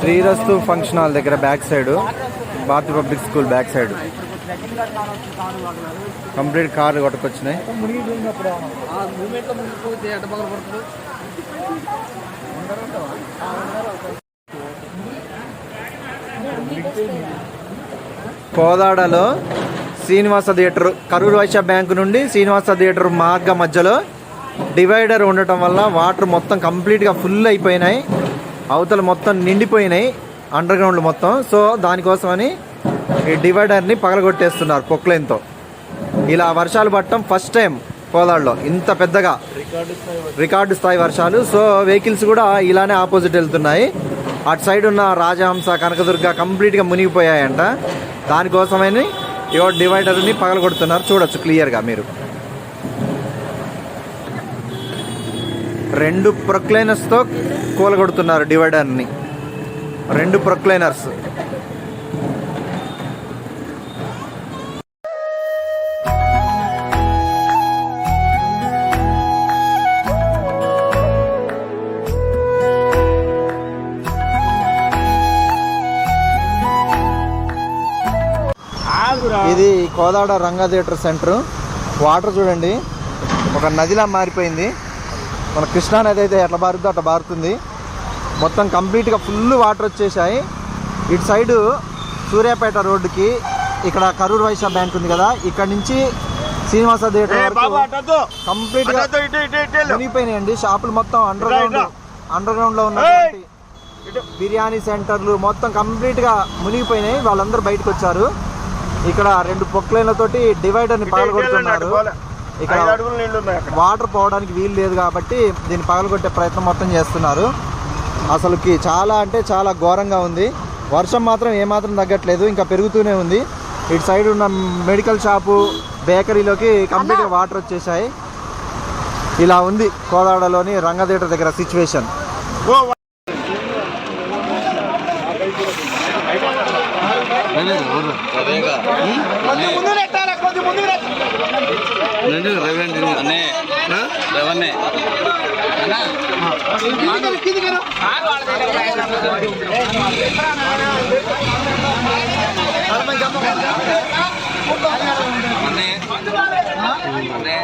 శ్రీరస్తు function hall దగ్గర back side Bharati public school back side. Complete కార్లు కొట్టుకొచ్చినాయి. కోదాడలో శ్రీనివాస థియేటర్ కరూరు వైశ్య బ్యాంకు నుండి శ్రీనివాస థియేటర్ మార్గ మధ్యలో డివైడర్ ఉండటం వల్ల వాటర్ మొత్తం కంప్లీట్గా ఫుల్ అయిపోయినాయి. అవతల మొత్తం నిండిపోయినాయి అండర్ గ్రౌండ్ మొత్తం. సో దానికోసమని ఈ డివైడర్ని పగలగొట్టేస్తున్నారు పొక్లైన్తో. ఇలా వర్షాలు పట్టడం ఫస్ట్ టైం కోదాడులో ఇంత పెద్దగా రికార్డు స్థాయి వర్షాలు. సో వెహికల్స్ కూడా ఇలానే ఆపోజిట్ వెళ్తున్నాయి. అటు సైడ్ ఉన్న రాజహంస కనకదుర్గ కంప్లీట్గా మునిగిపోయాయంట. దానికోసమని ఇవో డివైడర్ని పగలగొడుతున్నారు. చూడొచ్చు క్లియర్గా మీరు. రెండు ప్రొక్లైనర్స్తో కూలగొడుతున్నారు డివైడర్ని. రెండు ప్రొక్లైనర్స్ ఇది Kodad Ranga theatre centre. Water చూడండి. ఒక నదిలా మారిపోయింది. మన కృష్ణా నది అయితే ఎట్లా బారుద్దో అట్లా బారుతుంది. మొత్తం కంప్లీట్గా ఫుల్ వాటర్ వచ్చేసాయి. ఇటు సైడు సూర్యాపేట రోడ్డుకి ఇక్కడ కరూర్ వైశ్య బ్యాంక్ ఉంది కదా ఇక్కడ నుంచి శ్రీనివాస థియేటర్ వరకు కంప్లీట్గా మునిగిపోయినాయండి. షాపులు మొత్తం అండర్ గ్రౌండ్ అండర్ గ్రౌండ్లో ఉన్నటువంటి బిర్యానీ సెంటర్లు మొత్తం కంప్లీట్గా మునిగిపోయినాయి. వాళ్ళందరూ బయటకు వచ్చారు. ఇక్కడ రెండు పొక్లైన్లతోటి డివైడర్ని పగలగొడుతున్నారు ఇక్కడ వాటర్ పోవడానికి వీలు లేదు కాబట్టి దీన్ని పగలగొట్టే ప్రయత్నం మొత్తం చేస్తున్నారు. అసలుకి చాలా అంటే చాలా ఘోరంగా ఉంది. వర్షం మాత్రం ఏమాత్రం తగ్గట్లేదు ఇంకా పెరుగుతూనే ఉంది. ఇటు సైడ్ ఉన్న మెడికల్ షాపు బేకరీలోకి కంప్లీట్గా వాటర్ వచ్చేసాయి ఇలా ఉంది కోదాడలోని రంగ థియేటర్ దగ్గర సిచ్యువేషన్. అన్నే రవన్నే అన్నే అన్నే